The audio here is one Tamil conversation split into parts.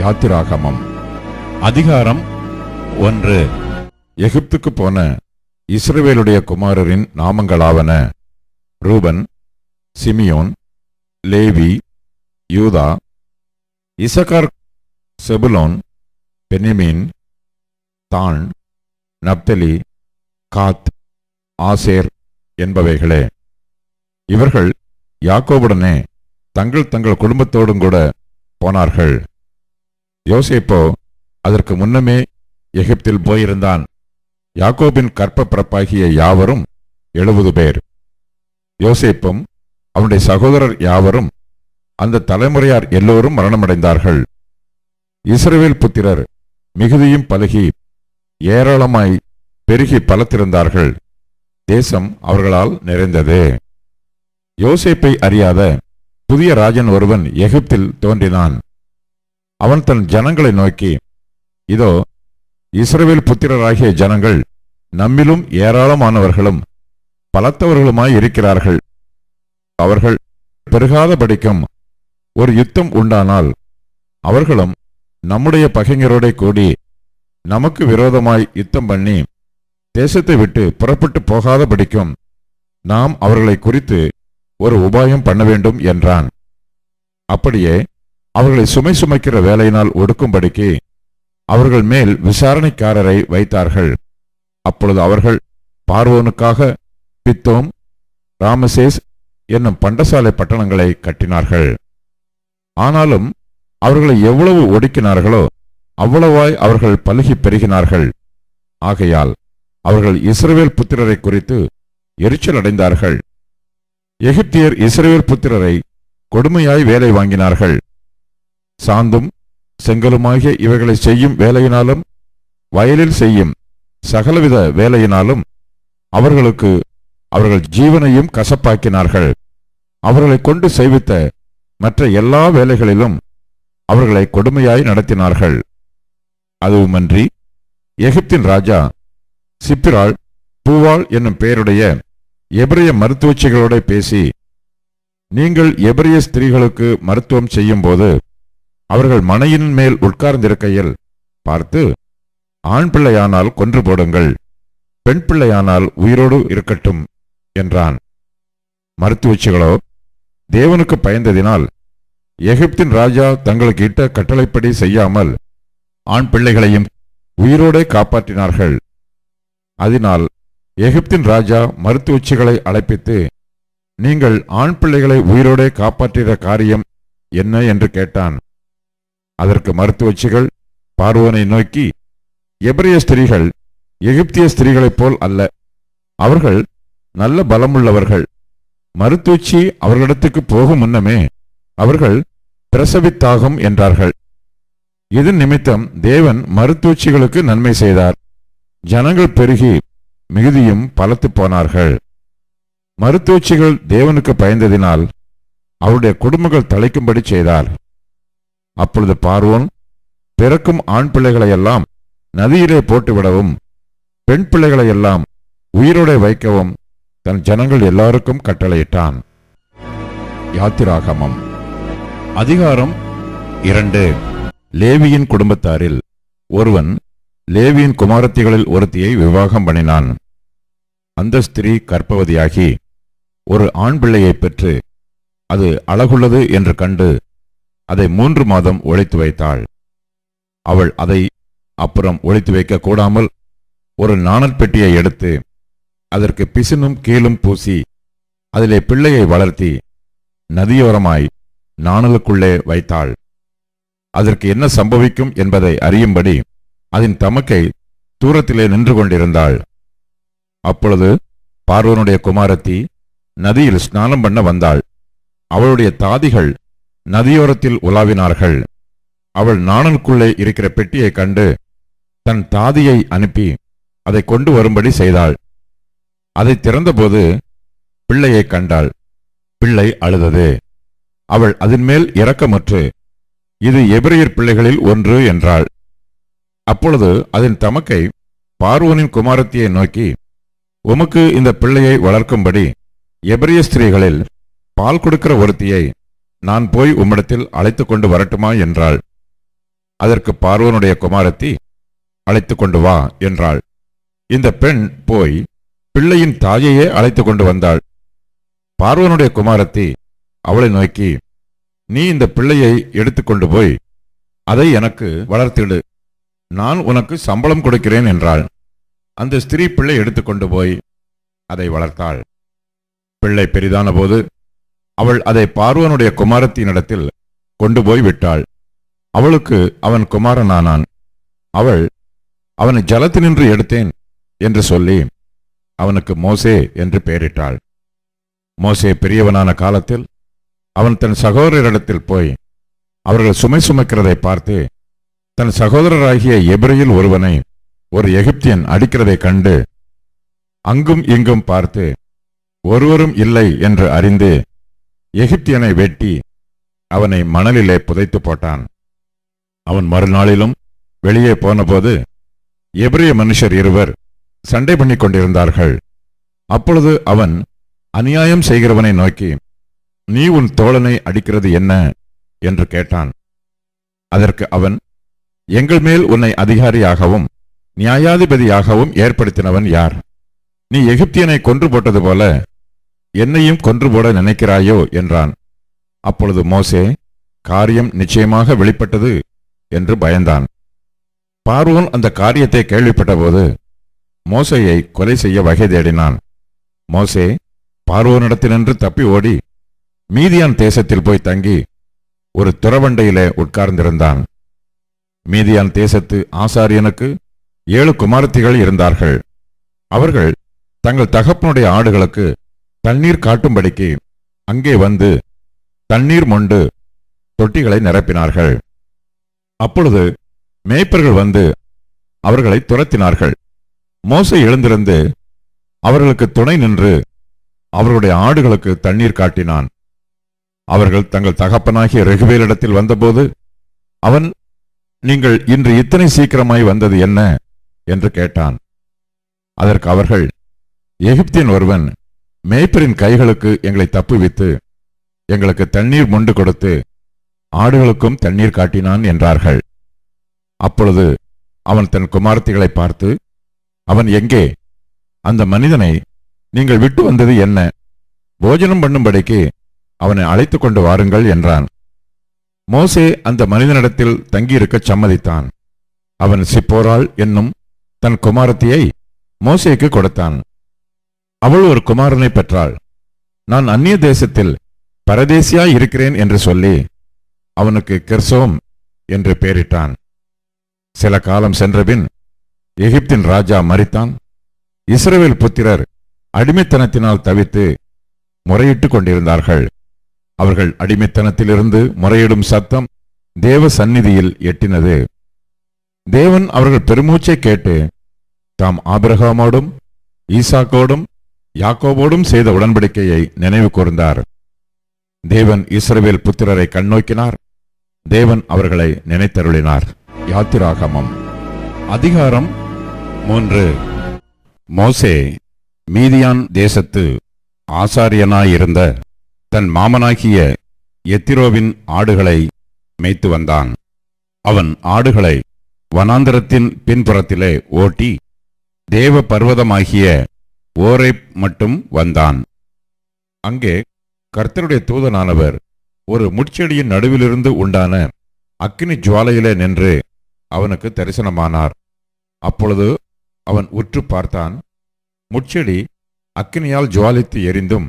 யாத்திராகமம். அதிகாரம் ஒன்று. எகிப்துக்கு போன இஸ்ரவேலுடைய குமாரரின் நாமங்களாவன Reuben Simeon Levi Judah Issachar Zebulun Benjamin Dan Naphtali Gad Asher என்பவைகளே. இவர்கள் யாக்கோவுடனே தங்கள் தங்கள் குடும்பத்தோடும் கூட போனார்கள். யோசேப்போ அதற்கு முன்னமே எகிப்தில் போயிருந்தான். யாக்கோபின் கற்ப பிறப்பாகிய யாவரும் எழுபது பேர். யோசேப்பும் அவனுடைய சகோதரர் யாவரும் அந்த தலைமுறையார் எல்லோரும் மரணமடைந்தார்கள். இஸ்ரேல் புத்திரர் மிகுதியும் பலகி ஏராளமாய் பெருகி பலத்திருந்தார்கள். தேசம் அவர்களால் நிறைந்தது. யோசேப்பை அறியாத புதிய ராஜன் ஒருவன் எகிப்தில் தோன்றினான். அவன் தன் ஜனங்களை நோக்கி இதோ இஸ்ரவேல் புத்திரராகிய ஜனங்கள் நம்மிலும் ஏராளமானவர்களும் பலத்தவர்களுமாய் இருக்கிறார்கள். அவர்கள் பெருகாதபடிக்கும் ஒரு யுத்தம் உண்டானால் அவர்களும் நம்முடைய பகைஞரோட கூடி நமக்கு விரோதமாய் யுத்தம் பண்ணி தேசத்தை விட்டு புறப்பட்டு போகாதபடிக்கும் நாம் அவர்களை குறித்து ஒரு உபாயம் பண்ண வேண்டும் என்றான். அப்படியே அவர்களை சுமை சுமைக்கிற வேலையினால் ஒடுக்கும்படிக்கு அவர்கள் மேல் விசாரணைக்காரரை வைத்தார்கள். அப்பொழுது அவர்கள் பார்வோனுக்காக பித்தோம் ராமசேஸ் என்னும் பண்டசாலை பட்டணங்களை கட்டினார்கள். ஆனாலும் அவர்களை எவ்வளவு ஒடுக்கினார்களோ அவ்வளவாய் அவர்கள் பலுகி பெருகினார்கள். ஆகையால் அவர்கள் இஸ்ரவேல் புத்திரரை குறித்து எரிச்சல் அடைந்தார்கள். எகிப்தியர் இஸ்ரவேல் புத்திரரை கொடுமையாய் வேலை வாங்கினார்கள். சாந்தும் செங்கலுமாகிய இவைகளை செய்யும் வேலையினாலும் வயலில் செய்யும் சகலவித வேலையினாலும் அவர்களுக்கு அவர்கள் ஜீவனையும் கசப்பாக்கினார்கள். அவர்களை கொண்டு செய்வித்த மற்ற எல்லா வேலைகளிலும் அவர்களை கொடுமையாய் நடத்தினார்கள். அதுவுமன்றி எகிப்தின் ராஜா சிப்பிராள் பூவாள் என்னும் பெயருடைய எபிரிய மருத்துவச்சிகளோட பேசி நீங்கள் எபிரிய ஸ்திரீகளுக்கு மருத்துவம் செய்யும் போது அவர்கள் மனையின் மேல் உட்கார்ந்திருக்கையில் பார்த்து ஆண் பிள்ளையானால் கொன்று போடுங்கள் பெண் பிள்ளையானால் உயிரோடு இருக்கட்டும் என்றான். மருத்துவச்சிகளோ தேவனுக்கு பயந்ததினால் எகிப்தின் ராஜா தங்களுக்கு இட்ட கட்டளைப்படி செய்யாமல் ஆண் பிள்ளைகளையும் உயிரோடே காப்பாற்றினார்கள். அதனால் எகிப்தின் ராஜா மருத்துவச்சிகளை அழைப்பித்து நீங்கள் ஆண் பிள்ளைகளை உயிரோடே காப்பாற்றிற காரியம் என்ன? என்று கேட்டான். அதற்கு மருத்துவச்சிகள் பார்வோனை நோக்கி எபிரிய ஸ்திரீகள் எகிப்திய ஸ்திரீகளைப் போல் அல்ல. அவர்கள் நல்ல பலமுள்ளவர்கள். மருத்துவச்சி அவர்களிடத்துக்கு போகும் முன்னமே அவர்கள் பிரசவித்தாகும் என்றார்கள். இதன் நிமித்தம் தேவன் மருத்துவச்சிகளுக்கு நன்மை செய்தார். ஜனங்கள் பெருகி மிகுதியும் பலத்து போனார்கள். மருத்துவச்சிகள் தேவனுக்கு பயந்ததினால் அவருடைய குடும்பங்கள் தலைக்கும்படி செய்தார். அப்பொழுது பார்வோன் பிறக்கும் ஆண் பிள்ளைகளையெல்லாம் நதியிலே போட்டுவிடவும் பெண் பிள்ளைகளையெல்லாம் உயிரோட வைக்கவும் தன் ஜனங்கள் எல்லாருக்கும் கட்டளையிட்டான். யாத்திராகமம். அதிகாரம் இரண்டு. லேவியின் குடும்பத்தாரில் ஒருவன் லேவியின் குமாரத்திகளில் ஒருத்தியை விவாகம் பண்ணினான். அந்த ஸ்திரீ கற்பவதியாகி ஒரு ஆண் பிள்ளையை பெற்று அது அழகுள்ளது என்று கண்டு அதை மூன்று மாதம் ஒழித்து வைத்தாள். அவள் அதை அப்புறம் ஒழித்து வைக்க கூடாமல் ஒரு நாணல் பெட்டியை எடுத்து அதற்கு பிசினும் கீழும் பூசி அதிலே பிள்ளையை வளர்த்தி நதியோரமாய் நாணலுக்குள்ளே வைத்தாள். அதற்கு என்ன சம்பவிக்கும் என்பதை அறியும்படி அதன் தமக்கை தூரத்திலே நின்று கொண்டிருந்தாள். அப்பொழுது பார்வனுடைய குமாரத்தி நதியில் ஸ்நானம் பண்ண வந்தாள். அவளுடைய தாதிகள் நதியோரத்தில் உலாவினார்கள். அவள் நாணலுக்குள்ளே இருக்கிற பெட்டியை கண்டு தன் தாதியை அனுப்பி அதை கொண்டு வரும்படி செய்தாள். அதை திறந்தபோது பிள்ளையை கண்டாள். பிள்ளை அழுதது. அவள் அதன்மேல் இரக்கமற்று இது எபிரியர் பிள்ளைகளில் ஒன்று என்றாள். அப்பொழுது அதன் தமக்கை பார்வோனின் குமாரத்தியை நோக்கி உமக்கு இந்த பிள்ளையை வளர்க்கும்படி எபிரிய ஸ்திரீகளில் பால் கொடுக்கிற ஒருத்தியை நான் போய் உம்மிடத்தில் அழைத்து கொண்டு வரட்டுமா என்றாள். அதற்கு பார்வனுடைய குமாரத்தி அழைத்து கொண்டு வா என்றாள். இந்த பெண் போய் பிள்ளையின் தாயையே அழைத்து கொண்டு வந்தாள். பார்வனுடைய குமாரத்தி அவளை நோக்கி நீ இந்த பிள்ளையை எடுத்துக்கொண்டு போய் அதை எனக்கு வளர்த்திடு. நான் உனக்கு சம்பளம் கொடுக்கிறேன் என்றாள். அந்த ஸ்திரீ பிள்ளை எடுத்துக்கொண்டு போய் அதை வளர்த்தாள். பிள்ளை பெரிதான போது அவள் அதை பார்வனுடைய குமாரத்தினிடத்தில் கொண்டு போய் விட்டாள். அவளுக்கு அவன் குமாரனானான். அவள் அவனை ஜலத்தினின்று எடுத்தேன் என்று சொல்லி அவனுக்கு மோசே என்று பெயரிட்டாள். மோசே பெரியவனான காலத்தில் அவன் தன் சகோதரரிடத்தில் போய் அவர்கள் சுமை சுமக்கிறதை பார்த்து தன் சகோதரராகிய எபிரையில் ஒருவனை ஒரு எகிப்தியன் அடிக்கிறதை கண்டு அங்கும் இங்கும் பார்த்து ஒருவரும் இல்லை என்று அறிந்து எகிப்தியனை வெட்டி அவனை மணலிலே புதைத்து போட்டான். அவன் மறுநாளிலும் வெளியே போனபோது எபிரிய மனுஷர் இருவர் சண்டை பண்ணிக் கொண்டிருந்தார்கள். அப்பொழுது அவன் அநியாயம் செய்கிறவனை நோக்கி நீ உன் தோழனை அடிக்கிறது என்ன? என்று கேட்டான். அதற்கு அவன் எங்கள் மேல் உன்னை அதிகாரியாகவும் நியாயாதிபதியாகவும் ஏற்படுத்தினவன் யார்? நீ எகிப்தியனை கொன்று போட்டது போல என்னையும் கொன்று போட நினைக்கிறாயோ என்றான். அப்பொழுது மோசே காரியம் நிச்சயமாக வெளிப்பட்டது என்று பயந்தான். பார்வோன் அந்த காரியத்தை கேள்விப்பட்டபோது மோசையை கொலை செய்ய வகை தேடினான். மோசே பார்வோனிடத்தினின்று தப்பி ஓடி மீதியான் தேசத்தில் போய் தங்கி ஒரு துறவண்டையிலே உட்கார்ந்திருந்தான். மீதியான் தேசத்து ஆசாரியனுக்கு ஏழு குமாரத்திகள் இருந்தார்கள். அவர்கள் தங்கள் தகப்பனுடைய ஆடுகளுக்கு தண்ணீர் காட்டும்படிக்கு அங்கே வந்து தண்ணீர் மொண்டு தொட்டிகளை நிரப்பினார்கள். அப்பொழுது மேய்ப்பர்கள் வந்து அவர்களை துரத்தினார்கள். மோசை எழுந்திருந்து அவர்களுக்கு துணை நின்று அவர்களுடைய ஆடுகளுக்கு தண்ணீர் காட்டினான். அவர்கள் தங்கள் தகப்பனாகிய ரெகுவேலிடத்தில் வந்தபோது அவன் நீங்கள் இன்று இத்தனை சீக்கிரமாய் வந்தது என்ன? என்று கேட்டான். அதற்கு அவர்கள் எகிப்தியன் ஒருவன் மேய்ப்பரின் கைகளுக்கு எங்களை தப்புவித்து எங்களுக்கு தண்ணீர் மொண்டு கொடுத்து ஆடுகளுக்கும் தண்ணீர் காட்டினான் என்றார்கள். அப்பொழுது அவன் தன் குமார்த்திகளை பார்த்து அவன் எங்கே? அந்த மனிதனை நீங்கள் விட்டு வந்தது என்ன? போஜனம் பண்ணும்படிக்கு அவனை அழைத்து கொண்டு வாருங்கள் என்றான். மோசே அந்த மனிதனிடத்தில் தங்கியிருக்கச் சம்மதித்தான். அவன் சிப்போராள் என்னும் தன் குமாரத்தியை மோசேக்கு கொடுத்தான். அவள் ஒரு குமாரனை பெற்றாள். நான் அந்நிய தேசத்தில் பரதேசியாய் இருக்கிறேன் என்று சொல்லி அவனுக்கு கெர்சோம் என்று பெயரிட்டான். சில காலம் சென்றபின் எகிப்தின் ராஜா மறித்தான் இஸ்ரேல் புத்திரர் அடிமைத்தனத்தினால் தவித்து முறையிட்டுக் கொண்டிருந்தார்கள். அவர்கள் அடிமைத்தனத்திலிருந்து முறையிடும் சத்தம் தேவ சந்நிதியில் எட்டினது. தேவன் அவர்கள் பெருமூச்சை கேட்டு தாம் ஆபிரகாமோடும் ஈசாக்கோடும் யாக்கோபோடும் செய்த உடன்படிக்கையை நினைவு கூர்ந்தார். தேவன் இஸ்ரவேல் புத்திரரை கண்ணோக்கினார். தேவன் அவர்களை நினைத்தருளினார். யாத்திராகமம். அதிகாரம் மூன்று. மோசே மீதியான் தேசத்து ஆசாரியனாயிருந்த தன் மாமனாகிய எத்திரோவின் ஆடுகளை மேய்த்து வந்தான். அவன் ஆடுகளை வனாந்தரத்தின் பின்புறத்திலே ஓட்டி தேவ பர்வதமாகிய ஓரேப் மட்டும் வந்தான். அங்கே கர்த்தருடைய தூதனானவர் ஒரு முட்செடியின் நடுவிலிருந்து உண்டான அக்கினி ஜுவாலையிலே நின்று அவனுக்கு தரிசனமானார். அப்பொழுது அவன் உற்று பார்த்தான் முட்செடி அக்கினியால் ஜுவாலித்து எரிந்தும்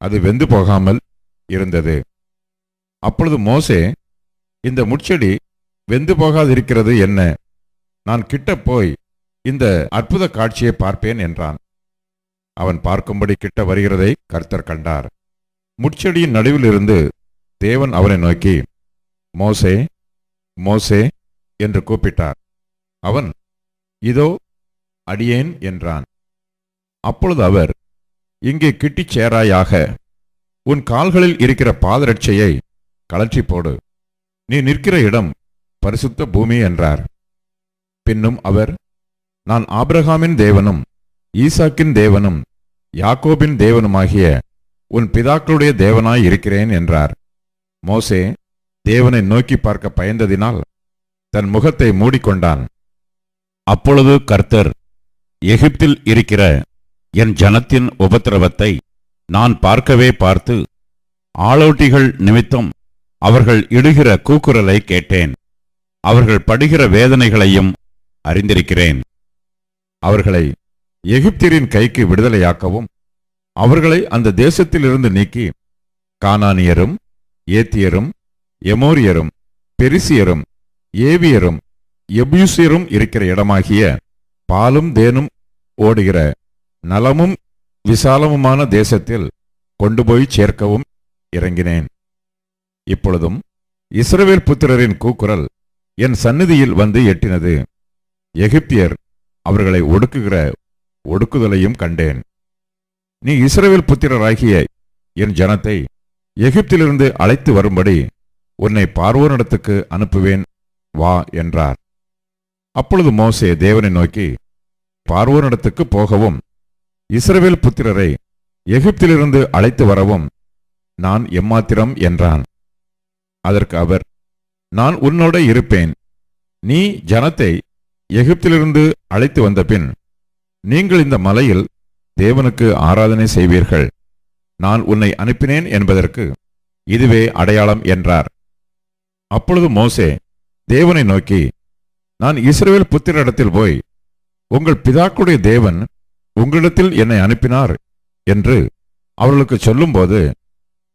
அது வெந்து போகாமல் இருந்தது. அப்பொழுது மோசே இந்த முட்செடி வெந்து போகாதிருக்கிறது என்ன? நான் கிட்ட போய் இந்த அற்புத காட்சியை பார்ப்பேன் என்றான். அவன் பார்க்கும்படி கிட்ட வருகிறதை கர்த்தர் கண்டார். முட்செடியின் நடுவிலிருந்து தேவன் அவனை நோக்கி மோசே மோசே என்று கூப்பிட்டார். அவன் இதோ அடியேன் என்றான். அப்பொழுது அவர் இங்கே கிட்டிச் சேராயாக உன் கால்களில் இருக்கிற பாதரட்சையை கலற்றி போடு. நீ நிற்கிற இடம் பரிசுத்த பூமி என்றார். பின்னும் அவர் நான் ஆபிரகாமின் தேவனும் ஈசாக்கின் தேவனும் யாக்கோபின் தேவனுமாகிய உன் பிதாக்களுடைய தேவனாய் இருக்கிறேன் என்றார். மோசே தேவனை நோக்கி பார்க்க பயந்ததினால் தன் முகத்தை மூடிக்கொண்டான். அப்பொழுது கர்த்தர் எகிப்தில் இருக்கிற என் ஜனத்தின் உபத்திரவத்தை நான் பார்க்கவே பார்த்து ஆளோட்டிகள் நிமித்தம் அவர்கள் இடுகிற கூக்குரலை கேட்டேன். அவர்கள் படுகிற வேதனைகளையும் அறிந்திருக்கிறேன். அவர்களை எகிப்தியரின் கைக்கு விடுதலையாக்கவும் அவர்களை அந்த தேசத்திலிருந்து நீக்கி கானானியரும் ஏத்தியரும் எமோரியரும் பெரிசியரும் ஏவியரும் எபியூசியரும் இருக்கிற இடமாகிய பாலும் தேனும் ஓடுகிற நலமும் விசாலமுமான தேசத்தில் கொண்டு போய் சேர்க்கவும் இறங்கினேன். இப்பொழுதும் இஸ்ரவேல் புத்திரரின் கூக்குரல் என் சந்நிதியில் வந்து எட்டினது. எகிப்தியர் அவர்களை ஒடுக்குகிற ஒடுக்குதலையும் கண்டேன். நீ இஸ்ரேல் புத்திரராகிய என் ஜனத்தை எகிப்திலிருந்து அழைத்து வரும்படி உன்னை பார்வோனிடத்துக்கு அனுப்புவேன் வா என்றார். அப்பொழுது மோசே தேவனை நோக்கி பார்வோனிடத்துக்கு போகவும் இஸ்ரவேல் புத்திரரை எகிப்திலிருந்து அழைத்து வரவும் நான் எம்மாத்திரம் என்றான். அதற்கு அவர் நான் உன்னோட இருப்பேன். நீ ஜனத்தை எகிப்திலிருந்து அழைத்து வந்தபின் நீங்கள் இந்த மலையில் தேவனுக்கு ஆராதனை செய்வீர்கள். நான் உன்னை அனுப்பினேன் என்பதற்கு இதுவே அடையாளம் என்றார். அப்பொழுது மோசே தேவனை நோக்கி நான் இஸ்ரேல் புத்திரிடத்தில் போய் உங்கள் பிதாக்குடைய தேவன் உங்களிடத்தில் என்னை அனுப்பினார் என்று அவர்களுக்கு சொல்லும்போது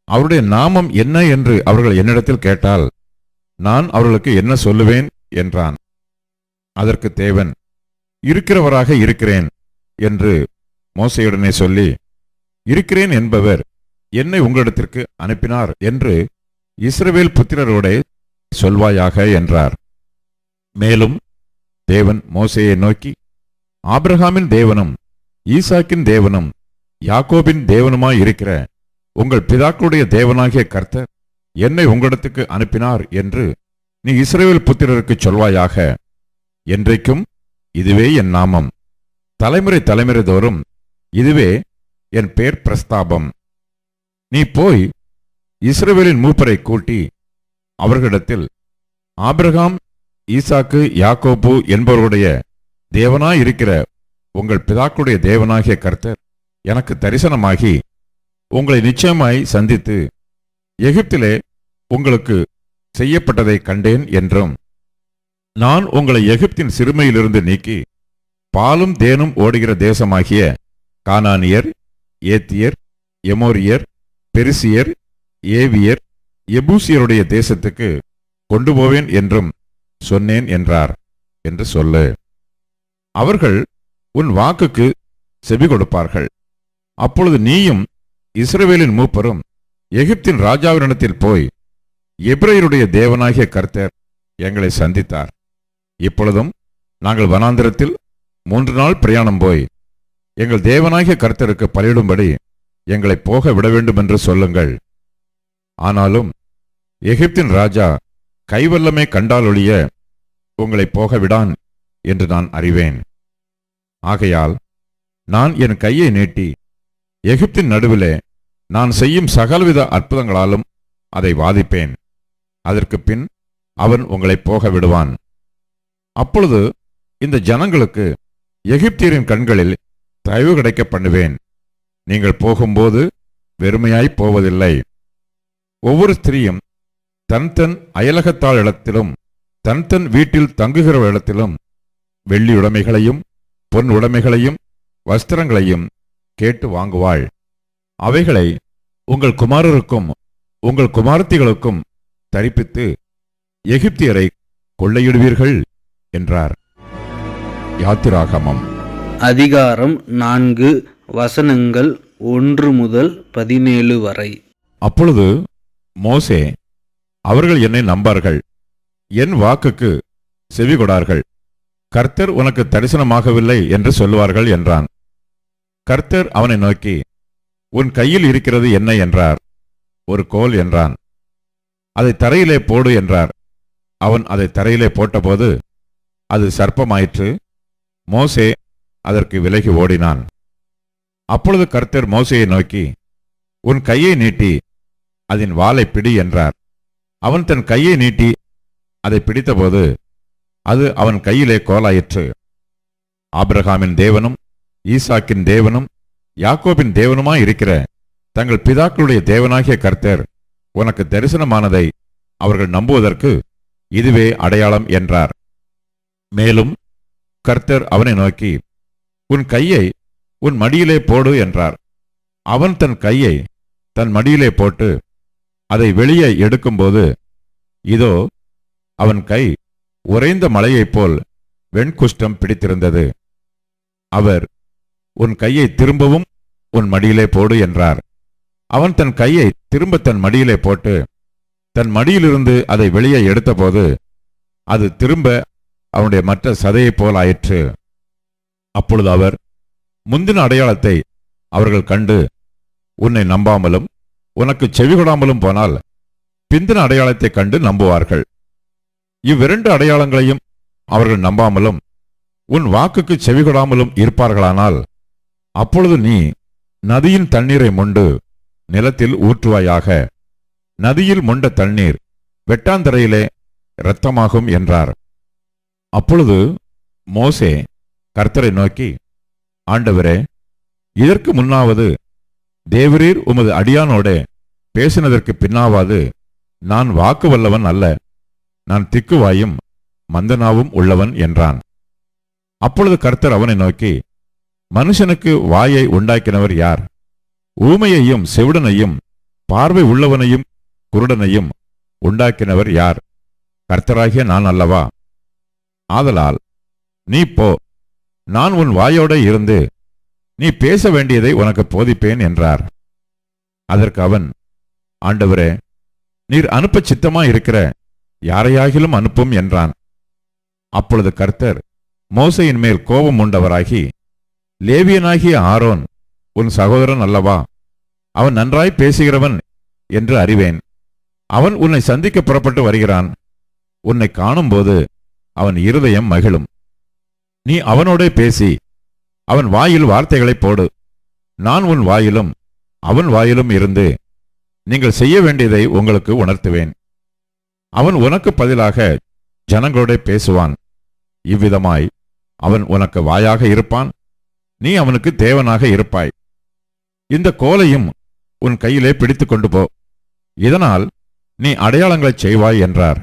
அவருடைய நாமம் என்ன என்று அவர்கள் என்னிடத்தில் கேட்டால் நான் அவர்களுக்கு என்ன சொல்லுவேன்? என்றான். அதற்கு தேவன் இருக்கிறவராக இருக்கிறேன். என்று மோசையுடனே சொல்லி இருக்கிறேன் என்பவர் என்னை உங்களிடத்திற்கு அனுப்பினார் என்று இஸ்ரவேல் புத்திரரோடே சொல்வாயாக என்றார். மேலும் தேவன் மோசையை நோக்கி ஆபிரகாமின் தேவனும் ஈசாக்கின் தேவனும் யாக்கோபின் தேவனுமாய் இருக்கிற உங்கள் பிதாக்களுடைய தேவனாகிய கர்த்தர் என்னை உங்களிடத்துக்கு அனுப்பினார் என்று நீ இஸ்ரேல் புத்திரருக்கு சொல்வாயாக என்றைக்கும் இதுவே என் நாமம். தலைமுறை தலைமுறை தோறும் இதுவே என் பேர் பிரஸ்தாபம். நீ போய் இஸ்ரவேலின் மூப்பரை கூட்டி அவர்களிடத்தில் ஆபிரகாம் ஈசாக்கு யாக்கோபு என்பவருடைய தேவனாயிருக்கிற உங்கள் பிதாக்களுடைய தேவனாகிய கர்த்தர் எனக்கு தரிசனமாகி உங்களை நிச்சயமாய் சந்தித்து எகிப்திலே உங்களுக்கு செய்யப்பட்டதை கண்டேன் என்றும் நான் உங்களை எகிப்தின் சிறுமையிலிருந்து நீக்கி பாலும் தேனும் ஓடுகிற தேசமாகிய கானானியர் ஏத்தியர் எமோரியர் பெரிசியர் ஏவியர் எபூசியருடைய தேசத்துக்கு கொண்டு போவேன் என்றும் சொன்னேன் என்றார் என்று சொல்லு. அவர்கள் உன் வாக்குக்கு செவி கொடுப்பார்கள். அப்பொழுது நீயும் இஸ்ரவேலின் மூப்பரும் எகிப்தின் ராஜாவினிடத்தில் போய் எப்ரேயருடைய தேவனாகிய கர்த்தர் எங்களை சந்தித்தார். இப்பொழுதும் நாங்கள் வனாந்திரத்தில் மூன்று நாள் பிரயாணம் போய் எங்கள் தேவனாகிய கர்த்தருக்கு பலியிடும்படி எங்களை போக விட வேண்டும் என்று சொல்லுங்கள். ஆனாலும் எகிப்தின் ராஜா கைவல்லமே கண்டாலொழிய உங்களை போக விடான் என்று நான் அறிவேன். ஆகையால் நான் என் கையை நீட்டி எகிப்தின் நடுவிலே நான் செய்யும் சகலவித அற்புதங்களாலும் அதை வாதிப்பேன். அதற்கு பின் அவன் உங்களை போக விடுவான். அப்பொழுது இந்த ஜனங்களுக்கு எகிப்தியரின் கண்களில் தயவு கிடைக்க பண்ணுவேன். நீங்கள் போகும்போது வெறுமையாய் போவதில்லை. ஒவ்வொரு ஸ்திரீயும் தன் தன் அயலகத்தாள் இடத்திலும் தன் தன் வீட்டில் தங்குகிற இடத்திலும் வெள்ளி உடைமைகளையும் பொன் உடைமைகளையும் வஸ்திரங்களையும் கேட்டு வாங்குவாள். அவைகளை உங்கள் குமாரருக்கும் உங்கள் குமாரத்திகளுக்கும் தரிப்பித்து எகிப்தியரை கொள்ளையிடுவீர்கள் என்றார். யாத்திராகமம். அதிகாரம் நான்கு வசனங்கள் ஒன்று முதல் பதினேழு வரை. அப்பொழுது மோசே அவர்கள் என்னை நம்பார்கள். என் வாக்குக்கு செவிகொடார்கள். கர்த்தர் உனக்கு தரிசனமாகவில்லை என்று சொல்லுவார்கள் என்றான். கர்த்தர் அவனை நோக்கி உன் கையில் இருக்கிறது என்ன? என்றார். ஒரு கோல் என்றான். அதை தரையிலே போடு என்றார். அவன் அதை தரையிலே போட்டபோது அது சர்ப்பமாயிற்று. மோசே அதற்கு விலகி ஓடினான். அப்பொழுது கர்த்தர் மோசையை நோக்கி உன் கையை நீட்டி அதன் வாளை பிடி என்றார். அவன் தன் கையை நீட்டி அதை பிடித்தபோது அது அவன் கையிலே கோலாயிற்று. ஆபிரகாமின் தேவனும் ஈசாக்கின் தேவனும் யாக்கோபின் தேவனுமாய் இருக்கிற தங்கள் பிதாக்களுடைய தேவனாகிய கர்த்தர் உனக்கு தரிசனமானதை அவர்கள் நம்புவதற்கு இதுவே அடையாளம் என்றார். மேலும் கர்த்தர் அவனை நோக்கி உன் கையை உன் மடியிலே போடு என்றார். அவன் தன் கையை தன் மடியிலே போட்டு அதை வெளியே எடுக்கும்போது இதோ அவன் கை உறைந்த மலையைப் போல் வெண்குஷ்டம் பிடித்திருந்தது. அவர் உன் கையை திரும்பவும் உன் மடியிலே போடு என்றார். அவன் தன் கையை திரும்ப தன் மடியிலே போட்டு தன் மடியிலிருந்து அதை வெளியே எடுத்தபோது அது திரும்ப அவனுடைய மற்ற சதையைப் போல் ஆயிற்று. அப்பொழுது அவர் முந்தின அடையாளத்தை அவர்கள் கண்டு உன்னை நம்பாமலும் உனக்கு செவிகொடாமலும் போனால் பிந்தின அடையாளத்தைக் கண்டு நம்புவார்கள். இவ்விரண்டு அடையாளங்களையும் அவர்கள் நம்பாமலும் உன் வாக்குக்கு செவிகொடாமலும் இருப்பார்களானால் அப்பொழுது நீ நதியின் தண்ணீரை மொண்டு நிலத்தில் ஊற்றுவாயாக. நதியில் மொண்ட தண்ணீர் வெட்டாந்தரையிலே இரத்தமாகும் என்றார். அப்பொழுது மோசே கர்த்தரை நோக்கி ஆண்டவரே இதற்கு முன்னாவது தேவரீர் உமது அடியானோட பேசினதற்கு பின்னாவது. நான் வாக்கு வல்லவன் அல்ல. நான் திக்குவாயும் மந்தனாவும் உள்ளவன் என்றான். அப்பொழுது கர்த்தர் அவனை நோக்கி மனுஷனுக்கு வாயை உண்டாக்கினவர் யார்? ஊமையையும் செவிடனையும் பார்வை உள்ளவனையும் குருடனையும் உண்டாக்கினவர் யார்? கர்த்தராகிய நான் அல்லவா? ஆதலால் நீ போ. நான் உன் வாயோட இருந்து நீ பேச வேண்டியதை உனக்கு போதிப்பேன் என்றார். அதற்கு அவன் ஆண்டவரே நீர் அனுப்ப சித்தமா இருக்கிற யாரையாகிலும் அனுப்பும் என்றான். அப்பொழுது கர்த்தர் மோசையின் மேல் கோபம் உண்டவராகி லேவியனாகிய ஆரோன் உன் சகோதரன் அல்லவா? அவன் நன்றாய் பேசுகிறவன் என்று அறிவேன். அவன் உன்னை சந்திக்க புறப்பட்டு வருகிறான். உன்னை காணும்போது அவன் இருதயம் மகிழும். நீ அவனோடே பேசி அவன் வாயில் வார்த்தைகளை போடு. நான் உன் வாயிலும் அவன் வாயிலும் இருந்து நீங்கள் செய்ய வேண்டியதை உங்களுக்கு உணர்த்துவேன். அவன் உனக்கு பதிலாக ஜனங்களோட பேசுவான். இவ்விதமாய் அவன் உனக்கு வாயாக இருப்பான் நீ அவனுக்கு தேவனாக இருப்பாய். இந்த கோலையும் உன் கையிலே பிடித்து கொண்டு போ. இதனால் நீ அடையாளங்களைச் செய்வாய் என்றார்.